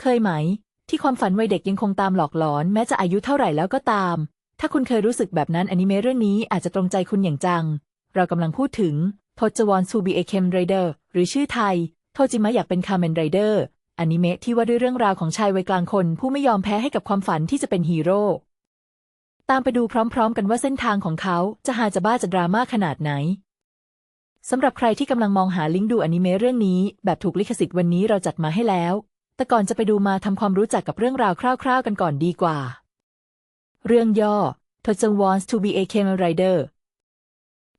เคยไหม ที่ความฝันวัยเด็กยังคงตามหลอกหลอน แม้จะอายุเท่าไหร่แล้วก็ตาม ถ้าคุณเคยรู้สึกแบบนั้นอนิเมะเรื่องนี้อาจจะตรงใจคุณอย่างจัง เรากำลังพูดถึงโทจวอนซูบีเอเคมไรเดอร์หรือชื่อไทย โทจิมะอยากเป็นคาเมนไรเดอร์อนิเมะที่ว่าด้วยเรื่องราวของชายวัยกลางคน ผู้ไม่ยอมแพ้ให้กับความฝันที่จะเป็นฮีโร่ตามไปดูพร้อม ๆ กันว่าเส้นทางของเขาจะหาจะบ้าจะดราม่าขนาดไหนสำหรับใครที่กำลังมองหาลิงก์ดูอนิเมะเรื่องนี้ แบบถูกลิขสิทธิ์วันนี้เราจัดมาให้แล้ว แต่ก่อนจะไปดูมาทำความรู้จักกับเรื่องราวคร่าว ๆ กันก่อนดีกว่า เรื่องย่อ t o j o wants to be a Kamen Rider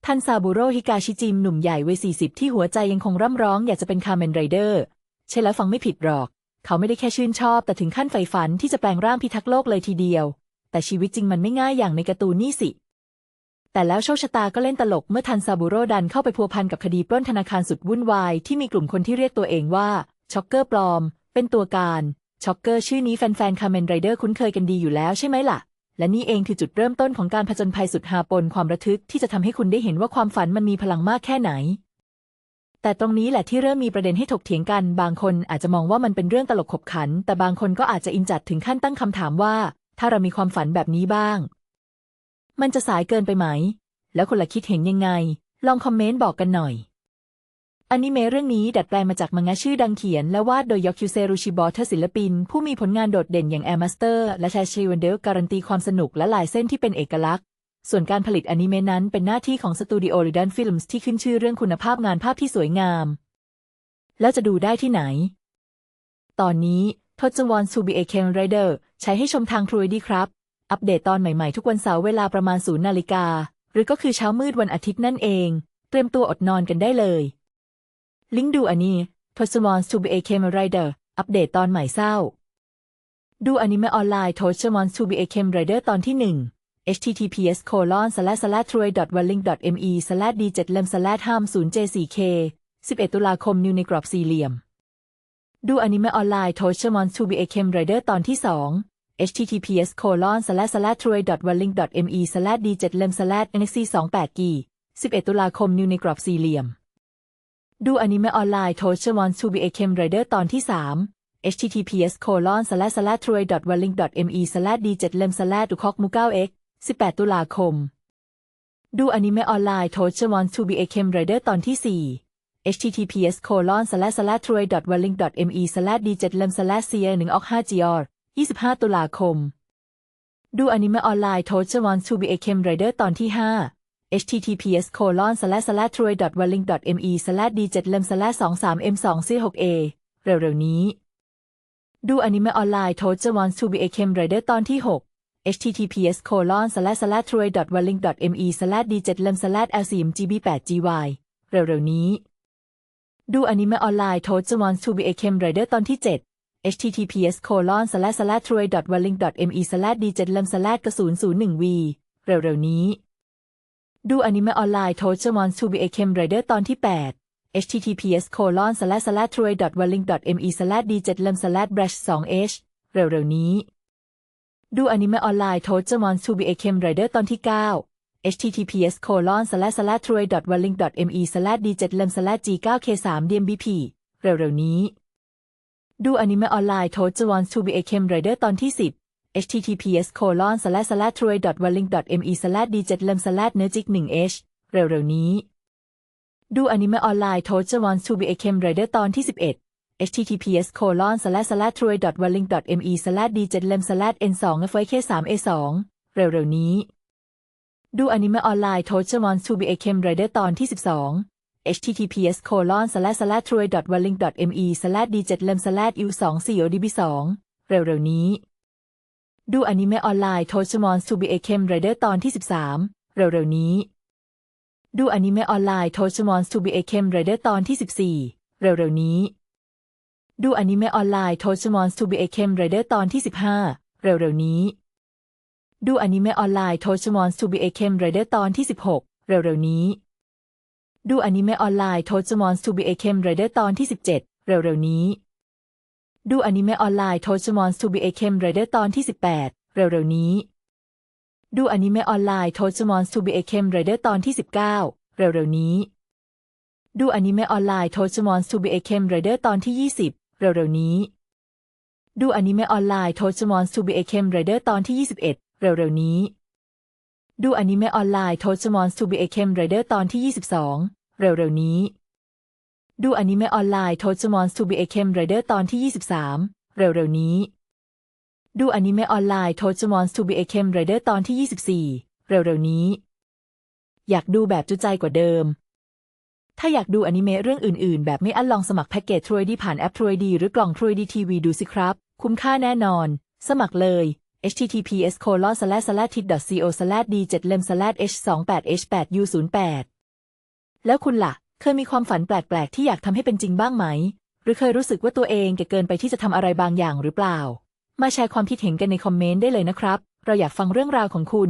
ทันซาบุโรฮิกาชิจิมหนุ่มใหญ่วัย40 ที่หัวใจยังคงร่ำร้องอยากจะเป็นคาเมนไรเดอร์ ใช่แล้วฟังไม่ผิดหรอก เขาไม่ได้แค่ชื่นชอบ แต่ถึงขั้นใฝ่ฝันที่จะแปลงร่างพิทักษ์โลกเลยทีเดียว แต่ชีวิตจริงมันไม่ง่ายอย่างในการ์ตูนนี่สิ แต่แล้วโชคชะตาก็เล่นตลกเมื่อทันซาบุโรดันเข้าไปพัวพันกับคดีปล้นธนาคารสุดวุ่นวายที่มีกลุ่มคนที่เรียกตัวเองว่าช็อกเกอร์ปลอม เป็นตัวการช็อกเกอร์ชื่อนี้แฟนๆคาเมนไรเดอร์คุ้นเคยกันดีอยู่แล้วใช่ไหมล่ะ และนี่เองคือจุดเริ่มต้นของการผจญภัยสุดฮาปนความระทึกที่จะทำให้คุณได้เห็นว่าความฝันมันมีพลังมากแค่ไหน แต่ตรงนี้แหละที่เริ่มมีประเด็นให้ถกเถียงกัน บางคนอาจจะมองว่ามันเป็นเรื่องตลกขบขัน แต่บางคนก็อาจจะอินจัดถึงขั้นตั้งคำถามว่า ถ้าเรามีความฝันแบบนี้บ้าง มันจะสายเกินไปไหม แล้วคุณล่ะคิดเห็นยังไง ลองคอมเมนต์บอกกันหน่อย อนิเมะเรื่องนี้ดัดแปลงมาจากมังงะชื่อดังเขียน และวาดโดยยอคิวเซรุชิบอทศิลปิน ผู้มีผลงานโดดเด่นอย่างแอร์มาสเตอร์และแชชีวันเดลการันตีความสนุกและลายเส้นที่เป็นเอกลักษณ์ ส่วนการผลิตอนิเมะนั้นเป็นหน้าที่ของสตูดิโอริดันฟิล์มส์ที่ขึ้นชื่อเรื่องคุณภาพงานภาพที่สวยงาม แล้วจะดูได้ที่ไหน ตอนนี้ทศวรซูบีเอเคมไรเดอร์ใช้ให้ชมทางทรูดีครับ อัปเดตตอนใหม่ๆ ทุกวันเสาร์เวลาประมาณศูนย์นาฬิกาหรือก็คือเช้ามืดวันอาทิตย์นั่นเอง เตรียมตัวอดนอนกันได้เลย ลิงก์ดูอันนี้ทศวรซูบีเอเคมไรเดอร์อัปเดตตอนใหม่เศร้า ดูอนิเมะออนไลน์ทศวรซูบีเอเคมไรเดอร์ตอนที่หนึ่ง https colon slash slash troy w link me slash d 7 lem slash ham 0 j 4 k 11 ตุลาคมนิวในกรอบสี่เหลี่ยม ดูอนิเมะออนไลน์โทชมอนทูบีเอเคมไรเดอร์ตอนที่สอง https colon slash slash troy w link me slash d 7 lem slash nxc 2 8กี11 ตุลาคมนิวในกรอบสี่เหลี่ยม ดูอนิเมะออนไลน์โทชมอนทูบีเอเคมไรเดอร์ตอนที่สาม https colon slash slash troy w link me slash d 7 lem slash อุคอกมู9 x 18 ตุลาคม ดูอนิเมะออนไลน์โทชมอนทูบีเอเคมไรเดอร์ตอนที่สี่ https colon slash slash troy w link me slash d 7 lem slash c 1 ok 5 gr 25 ตุลาคม ดูอนิเมะออนไลน์โทชมอนทูบีเอเคมไรเดอร์ตอนที่ห้า https colon slash slash troy welling me slash d 7 lem slash 23 m 2 c 6 a เร็วๆนี้ ดูอนิเมะออนไลน์โทจวอนทูบีเอเคมไรเดอร์ตอนที่ 6 https colon slash slash troy welling me slash d 7 lem slash l 4 gb 8 gy เร็วๆนี้ ดูอนิเมะออนไลน์โทจวอนทูบีเอเคมไรเดอร์ตอนที่ 7 https colon slash slash troy welling me slash d 7 lem slash กระสุน01 v เร็วๆนี้ ดูอนิเมะออนไลน์โทจวอนทูบีเอเคมไรเดอร์ตอนที่ 8 https colon slash slash troy w e l l i n g me slash d 7 lem slash brush 2 h เร็วๆนี้ ดูอนิเมะออนไลน์โทจมอนทูบีเอเคมไรเดอร์ตอนที่ 9 https colon slash slash troy w e l l i n g me slash d 7 lem slash g 9 k 3 dmbp เร็วๆนี้ ดูอนิเมะออนไลน์โทจวอนทูบีเอเคมไรเดอร์ตอนที่ 10 https colon slash slash troy w link me slash d 7 lem slash เนื้อจิก1 h เร็วๆนี้ ดูอนิเมะออนไลน์โทจวอนทูบีเอเคมไรเดอร์ตอนที่ 11 https colon slash slash troy w link me slash d 7 lem slash n 2 f k 3 a 2เร็วๆนี้ ดูอนิเมะออนไลน์โทจมอนทูบีเอเคมไรเดอร์ตอนที่ 12 https colon slash slash troy w link me slash d 7 lem slash u 2 c o db 2เร็วๆนี้ ดูอนิเมะออนไลน์โทจมอนทูบีเอเคมไรเดอร์ตอนที่ 13 เร็วๆนี้ ดูอนิเมะออนไลน์โทจมอนทูบีเอเคมไรเดอร์ตอนที่ 14 เร็วๆนี้ ดูอนิเมะออนไลน์โทชมอนทูบีเอเคมไรเดอร์ตอนที่ 15 เร็วๆนี้ ดูอนิเมะออนไลน์โทชมอนทูบีเอเคมไรเดอร์ตอนที่ 16 เร็วๆนี้ ดูอนิเมะออนไลน์โทชมอนทูบีเอเคมไรเดอร์ตอนที่ 17 เร็วๆนี้ ดูอนิเมะออนไลน์โทชมอนทูบีเอเคมไรเดอร์ตอนที่ 18 เร็วๆนี้ ดูอนิเมะออนไลน์โทชมอนทูบีเอเคมไรเดอร์ตอนที่ 19 เร็วๆนี้ ดูอนิเมะออนไลน์โทชมอนทูบีเอเคมไรเดอร์ตอนที่ 20 เร็วๆนี้ ดูอนิเมะออนไลน์โทจมอนซูบิเอเคมไรเดอร์ตอนที่ 21 เร็วๆนี้ ดูอนิเมะออนไลน์โทจมอนซูบิเอเคมไรเดอร์ตอนที่ 22 เร็วๆนี้ ดูอนิเมะออนไลน์โทจมอนซูบิเอเคมไรเดอร์ตอนที่ 23 เร็วๆนี้ ดูอนิเมะออนไลน์โทจมอนซูบิเอเคมไรเดอร์ตอนที่ 24 เร็วๆนี้ อยากดูแบบจุใจกว่าเดิม ถ้าอยากดูอนิเมะเรื่องอื่นๆ แบบไม่อั้นลองสมัครแพ็กเกจ True ID ผ่านแอป True ID หรือกล่อง True ID TV ดูสิครับ คุ้มค่าแน่นอน สมัครเลย https colon slash slash tit co slash d 7 lem slash h 2 8 h 8 u 0 8แล้วคุณล่ะ เคยมีความฝันแปลกๆ ที่อยากทำให้เป็นจริงบ้างไหม หรือเคยรู้สึกว่าตัวเองแก่เกินไปที่จะทำอะไรบางอย่างหรือเปล่า มาแชร์ความคิดเห็นกันในคอมเมนต์ได้เลยนะครับ เราอยากฟังเรื่องราวของคุณ